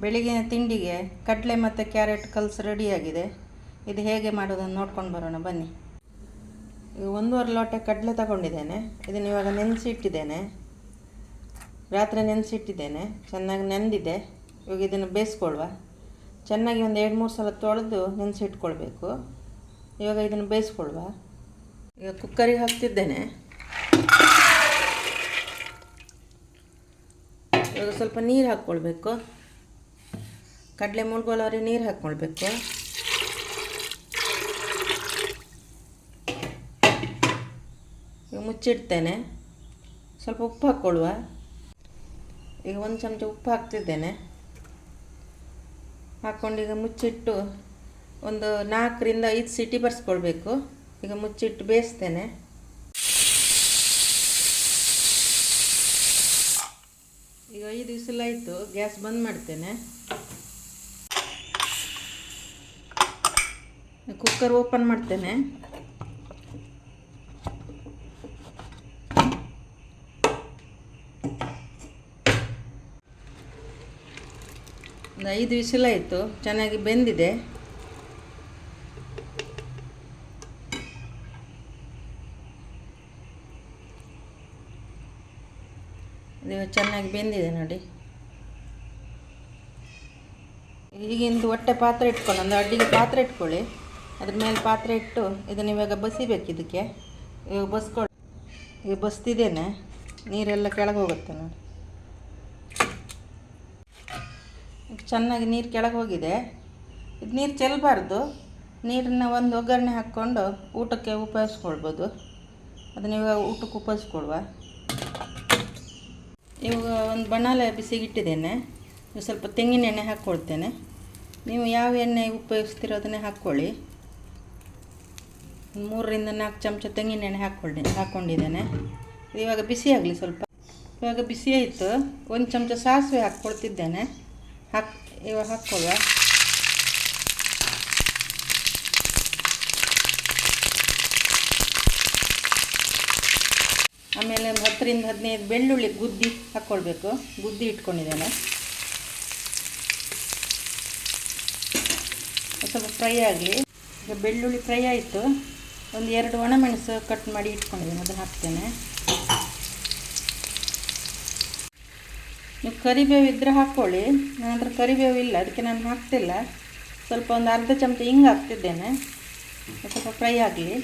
ಬೆಳಿಗ್ಗಿನ ತಿಂಡಿಗೆ ಕಡಲೆ ಮತ್ತು ಕ್ಯಾರೆಟ್ ಕಲ್ಸ್ ರೆಡಿಯಾಗಿದೆ. ಇದು ಹೇಗೆ ಮಾಡೋದನ್ನು ನೋಡ್ಕೊಂಡು ಬರೋಣ, ಬನ್ನಿ. ಈಗ ಒಂದೂವರೆ ಲೋಟ ಕಡಲೆ ತಗೊಂಡಿದ್ದೇನೆ. ಇದನ್ನು ಇವಾಗ ನೆನೆಸಿಟ್ಟಿದ್ದೇನೆ. ರಾತ್ರಿ ನೆನೆಸಿಟ್ಟಿದ್ದೇನೆ. ಚೆನ್ನಾಗಿ ನೆಂದಿದೆ. ಇವಾಗ ಇದನ್ನು ಬೇಯಿಸ್ಕೊಳ್ವ ಚೆನ್ನಾಗಿ ಒಂದು ಎರಡು ಮೂರು ಸಲ ತೊಳೆದು ನೆನೆಸಿಟ್ಕೊಳ್ಬೇಕು. ಇವಾಗ ಇದನ್ನು ಬೇಯಿಸ್ಕೊಳ್ವ ಈಗ ಕುಕ್ಕರಿಗೆ ಹಾಕ್ತಿದ್ದೇನೆ. ಇವಾಗ ಸ್ವಲ್ಪ ನೀರು ಹಾಕ್ಕೊಳ್ಬೇಕು. ಕಡಲೆ ಮುಳ್ಗೊಳೋರಿ ನೀರು ಹಾಕ್ಕೊಳ್ಬೇಕು ಈಗ ಮುಚ್ಚಿಡ್ತೇನೆ. ಸ್ವಲ್ಪ ಉಪ್ಪು ಹಾಕ್ಕೊಳ್ಳುವ ಈಗ ಒಂದು ಚಮಚ ಉಪ್ಪು ಹಾಕ್ತಿದ್ದೇನೆ. ಹಾಕ್ಕೊಂಡು ಈಗ ಮುಚ್ಚಿಟ್ಟು ಒಂದು ನಾಲ್ಕರಿಂದ ಐದು ಸಿಟಿ ಬರ್ಸ್ಕೊಳ್ಬೇಕು. ಈಗ ಮುಚ್ಚಿಟ್ಟು ಬೇಯಿಸ್ತೇನೆ. ಈಗ ಐದು ವಿಸಲಾಯಿತು ಗ್ಯಾಸ್ ಬಂದ್ ಮಾಡ್ತೇನೆ. ಕುಕ್ಕರ್ ಓಪನ್ ಮಾಡ್ತೇನೆ. ಒಂದು ಐದು ವಿಸಿಲಾಯಿತು ಚೆನ್ನಾಗಿ ಬೆಂದಿದೆ. ಚೆನ್ನಾಗಿ ಬೆಂದಿದೆ ನೋಡಿ. ಈಗಿಂದು ಹೊಟ್ಟೆ ಪಾತ್ರೆ ಇಟ್ಕೊಂಡು ಒಂದು ಅಡ್ಡಿಗೆ ಪಾತ್ರೆ ಇಟ್ಕೊಳ್ಳಿ. ಅದ್ರ ಮೇಲೆ ಪಾತ್ರೆ ಇಟ್ಟು ಇದನ್ನು ಇವಾಗ ಬಸಿಬೇಕು ಇದಕ್ಕೆ. ಇವಾಗ ಬಸ್ಕೊಳ್ ಈಗ ಬಸ್ತಿದ್ದೇನೆ. ನೀರೆಲ್ಲ ಕೆಳಗೆ ಹೋಗುತ್ತೆ ನೋಡಿ. ಚೆನ್ನಾಗಿ ನೀರು ಕೆಳಗೆ ಹೋಗಿದೆ. ಇದು ನೀರು ಚೆಲ್ಲಬಾರ್ದು ನೀರನ್ನ ಒಂದು ಒಗ್ಗರಣೆ ಹಾಕ್ಕೊಂಡು ಊಟಕ್ಕೆ ಉಪಯೋಗಿಸ್ಕೊಳ್ಬೋದು. ಅದನ್ನ ಇವಾಗ ಊಟಕ್ಕೆ ಉಪಯೋಗಿಸ್ಕೊಳ್ವ. ಇವಾಗ ಒಂದು ಬಣಾಲೆ ಬಿಸಿಗಿಟ್ಟಿದ್ದೇನೆ. ಸ್ವಲ್ಪ ತೆಂಗಿನ ಎಣ್ಣೆ ಹಾಕ್ಕೊಳ್ತೇನೆ. ನೀವು ಯಾವ ಎಣ್ಣೆ ಉಪಯೋಗಿಸ್ತಿರೋ ಅದನ್ನೇ ಹಾಕ್ಕೊಳ್ಳಿ. ಮೂರರಿಂದ ನಾಲ್ಕು ಚಮಚ ತೆಂಗಿನೆಣ್ಣೆ ಹಾಕ್ಕೊಳ್ಳಿ ಹಾಕ್ಕೊಂಡಿದ್ದೇನೆ. ಇವಾಗ ಬಿಸಿ ಆಗಲಿ ಸ್ವಲ್ಪ. ಇವಾಗ ಬಿಸಿ ಆಯಿತು. ಒಂದು ಚಮಚ ಸಾಸಿವೆ ಹಾಕ್ಕೊಳ್ತಿದ್ದೇನೆ ಹಾಕ್ ಇವಾಗ ಹಾಕ್ಕೊಳ್ಳುವ. ಆಮೇಲೆ ಒಂದು ಹತ್ತರಿಂದ ಹದಿನೈದು ಬೆಳ್ಳುಳ್ಳಿ ಗುದ್ದಿ ಹಾಕ್ಕೊಳ್ಬೇಕು. ಗುದ್ದಿ ಇಟ್ಕೊಂಡಿದ್ದೇನೆ. ಸ್ವಲ್ಪ ಫ್ರೈ ಆಗಲಿ. ಈಗ ಬೆಳ್ಳುಳ್ಳಿ ಫ್ರೈ ಆಯಿತು. ಒಂದು ಎರಡು ಒಣಮೆಣಸು ಕಟ್ ಮಾಡಿ ಇಟ್ಕೊಂಡಿದ್ದೀನಿ, ಅದನ್ನು ಹಾಕ್ತೇನೆ. ನೀವು ಕರಿಬೇವು ಇದ್ದರೆ ಹಾಕ್ಕೊಳ್ಳಿ ನನ್ನ ಹತ್ರ ಕರಿಬೇವು ಇಲ್ಲ, ಅದಕ್ಕೆ ನಾನು ಹಾಕ್ತಿಲ್ಲ. ಸ್ವಲ್ಪ ಒಂದು ಅರ್ಧ ಚಮಚ ಹಿಂಗೆ ಹಾಕ್ತಿದ್ದೇನೆ ಸ್ವಲ್ಪ ಫ್ರೈ ಆಗಲಿ.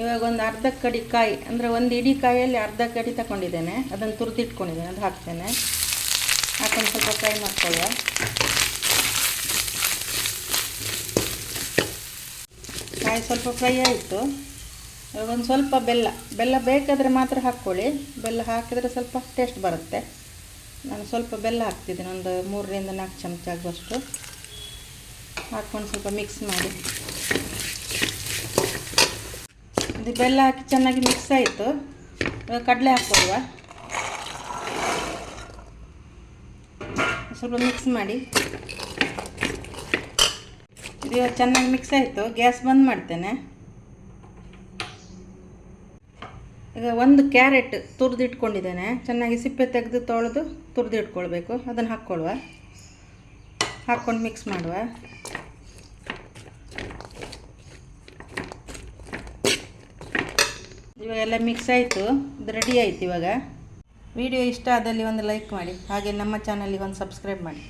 ಇವಾಗ ಒಂದು ಅರ್ಧ ಕಡಿ ಕಾಯಿ, ಅಂದರೆ ಒಂದು ಇಡೀ ಕಾಯಲ್ಲಿ ಅರ್ಧ ಕಡಿ ತಗೊಂಡಿದ್ದೇನೆ, ಅದನ್ನು ತುರಿದಿಟ್ಕೊಂಡಿದ್ದೇನೆ, ಅದು ಹಾಕ್ತೇನೆ. ಹಾಕೊಂಡು ಸ್ವಲ್ಪ ಫ್ರೈ ಮಾಡ್ಕೊಳ್ಳುವ ಕಾಯಿ ಸ್ವಲ್ಪ ಫ್ರೈ ಆಯಿತು. ಒಂದು ಸ್ವಲ್ಪ ಬೆಲ್ಲ. ಬೆಲ್ಲ ಬೇಕಾದರೆ ಮಾತ್ರ ಹಾಕ್ಕೊಳ್ಳಿ. ಬೆಲ್ಲ ಹಾಕಿದರೆ ಸ್ವಲ್ಪ ಟೇಸ್ಟ್ ಬರುತ್ತೆ. ನಾನು ಸ್ವಲ್ಪ ಬೆಲ್ಲ ಹಾಕ್ತಿದ್ದೀನಿ. ಒಂದು ಮೂರರಿಂದ ನಾಲ್ಕು ಚಮಚ ಆಗುವಷ್ಟು. ಹಾಕ್ಕೊಂಡು ಸ್ವಲ್ಪ ಮಿಕ್ಸ್ ಮಾಡಿ. ಇದು ಬೆಲ್ಲ ಹಾಕಿ ಚೆನ್ನಾಗಿ ಮಿಕ್ಸ್ ಆಯಿತು. ಇವಾಗ ಕಡಲೆ ಹಾಕ್ಕೊಳ್ಳುವ. ಸ್ವಲ್ಪ ಮಿಕ್ಸ್ ಮಾಡಿ. ಇವಾಗ ಚೆನ್ನಾಗಿ ಮಿಕ್ಸ್ ಆಯಿತು. ಗ್ಯಾಸ್ ಬಂದ್ ಮಾಡ್ತೇನೆ. ಈಗ ಒಂದು ಕ್ಯಾರೆಟ್ ತುರಿದಿಟ್ಕೊಂಡಿದ್ದೇನೆ. ಚೆನ್ನಾಗಿ ಸಿಪ್ಪೆ ತೆಗೆದು ತೊಳೆದು ತುರಿದಿಟ್ಕೊಳ್ಬೇಕು. ಅದನ್ನು ಹಾಕ್ಕೊಳ್ಳುವ ಹಾಕ್ಕೊಂಡು ಮಿಕ್ಸ್ ಮಾಡುವ. ಇವಾಗೆಲ್ಲ ಮಿಕ್ಸ್ ಆಯಿತು. ಇದು ರೆಡಿ ಆಯಿತು ಇವಾಗ. ವಿಡಿಯೋ ಇಷ್ಟ ಆದಲ್ಲಿ ಒಂದು ಲೈಕ್ ಮಾಡಿ. ಹಾಗೆ ನಮ್ಮ ಚಾನಲಿಗೆ ಒಂದು ಸಬ್ಸ್ಕ್ರೈಬ್ ಮಾಡಿ.